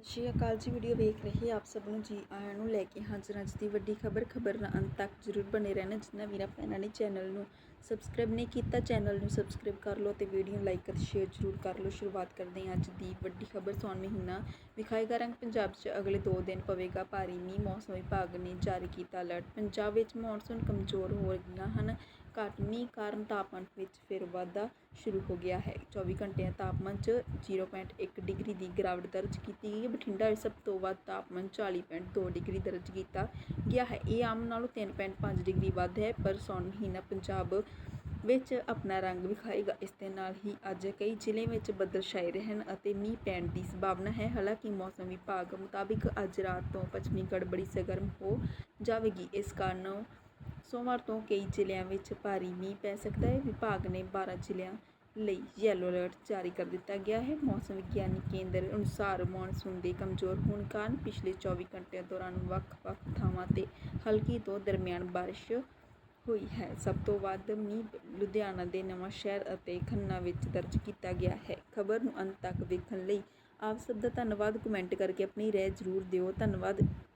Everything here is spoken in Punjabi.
ਸਤਿ ਸ਼੍ਰੀ ਅਕਾਲ ਜੀ ਵੀਡੀਓ ਵੇਖ ਰਹੇ ਆਪ ਸਭ ਨੂੰ ਜੀ, ਆਇਆਂ ਨੂੰ ਲੈ ਕੇ ਹਾਜ਼ਰ ਅੱਜ ਦੀ ਵੱਡੀ ਖਬਰ। ਖਬਰ ਨਾਲ ਅੰਤ ਤੱਕ ਜ਼ਰੂਰ ਬਣੇ ਰਹਿਣਾ, ਜਿੰਨਾ ਵੀਰਾਂ ਭੈਣਾਂ ਨੇ ਚੈਨਲ ਨੂੰ ਸਬਸਕ੍ਰਾਈਬ ਨਹੀਂ ਕੀਤਾ ਚੈਨਲ ਨੂੰ ਸਬਸਕ੍ਰਾਈਬ ਕਰ ਲਓ ਤੇ ਵੀਡੀਓ ਲਾਈਕ ਅਤੇ ਸ਼ੇਅਰ ਜ਼ਰੂਰ ਕਰ ਲਓ। ਸ਼ੁਰੂਆਤ ਕਰਦੇ ਹਾਂ ਅੱਜ ਦੀ ਵੱਡੀ ਖਬਰ ਸੌਣ ਮਹੀਨਾ ਵਿਖਾਏਗਾ ਰੰਗ ਪੰਜਾਬ 'ਚ। ਅਗਲੇ 2 ਦਿਨ ਪਵੇਗਾ ਭਾਰੀ ਮੀਂਹ, ਮੌਸਮ ਵਿਭਾਗ ਨੇ ਜਾਰੀ ਕੀਤਾ ਅਲਰਟ ਪੰਜਾਬ ਵਿੱਚ ਮੌਨਸੂਨ ਕਮਜ਼ੋਰ ਹੋ ਰਹੀਆਂ ਹਨ। ਘੱਟ ਮੀਂਹ ਕਾਰਨ ਤਾਪਮਾਨ ਵਿੱਚ ਫਿਰ ਵਾਧਾ ਸ਼ੁਰੂ ਹੋ ਗਿਆ ਹੈ। 24 ਘੰਟਿਆਂ ਤਾਪਮਾਨ 'ਚ 0.1 ਡਿਗਰੀ ਦੀ ਗਿਰਾਵਟ ਦਰਜ ਕੀਤੀ ਗਈ ਬਠਿੰਡਾ ਵਿੱਚ ਸਭ ਤੋਂ ਵੱਧ ਤਾਪਮਾਨ 40.2 ਡਿਗਰੀ ਦਰਜ ਕੀਤਾ ਗਿਆ ਹੈ। ਇਹ ਆਮ ਨਾਲੋਂ 3.5 ਡਿਗਰੀ ਵੱਧ ਹੈ, ਪਰ ਸੌਣ ਮਹੀਨਾ ਪੰਜਾਬ ਵਿੱਚ ਆਪਣਾ ਰੰਗ ਵਿਖਾਏਗਾ। ਇਸ ਦੇ ਨਾਲ ਹੀ ਅੱਜ ਕਈ ਜ਼ਿਲ੍ਹੇ ਵਿੱਚ ਬੱਦਲ ਛਾਏ ਰਹਿਣ ਅਤੇ ਮੀਂਹ ਪੈਣ ਦੀ ਸੰਭਾਵਨਾ ਹੈ। ਹਾਲਾਂਕਿ ਮੌਸਮ ਵਿਭਾਗ ਮੁਤਾਬਿਕ ਅੱਜ ਰਾਤ ਤੋਂ ਪੱਛਮੀ ਗੜਬੜੀ ਸਰਗਰਮ ਹੋ ਜਾਵੇਗੀ। ਇਸ ਕਾਰਨ ਸੋਮਵਾਰ ਤੋਂ ਕਈ ਜ਼ਿਲ੍ਹਿਆਂ ਵਿੱਚ ਭਾਰੀ ਮੀਂਹ ਪੈ ਸਕਦਾ ਹੈ। ਵਿਭਾਗ ਨੇ 12 ਜ਼ਿਲ੍ਹਿਆਂ ਲਈ ਯੈਲੋ ਅਲਰਟ ਜਾਰੀ ਕਰ ਦਿੱਤਾ ਗਿਆ ਹੈ। ਮੌਸਮ ਵਿਗਿਆਨੀ ਕੇਂਦਰ ਅਨੁਸਾਰ ਮੌਨਸੂਨ ਦੇ ਕਮਜ਼ੋਰ ਹੋਣ ਕਾਰਨ ਪਿਛਲੇ 24 ਘੰਟਿਆਂ ਦੌਰਾਨ ਵੱਖ-ਵੱਖ ਥਾਵਾਂ ਤੇ ਹਲਕੀ ਤੋਂ ਦਰਮਿਆਨ ਬਾਰਿਸ਼ ਹੋਈ ਹੈ। ਸਭ ਤੋਂ ਵੱਧ ਮੀਂਹ ਲੁਧਿਆਣਾ ਦੇ ਨਵਾਂ ਸ਼ਹਿਰ ਅਤੇ ਖੰਨਾ ਵਿੱਚ ਦਰਜ ਕੀਤਾ ਗਿਆ ਹੈ। ਖਬਰ ਨੂੰ ਅੰਤ ਤੱਕ ਵੇਖਣ ਲਈ ਆਪ ਸਭ ਦਾ ਧੰਨਵਾਦ। ਕਮੈਂਟ ਕਰਕੇ ਆਪਣੀ ਰਾਏ ਜ਼ਰੂਰ ਦਿਓ। ਧੰਨਵਾਦ।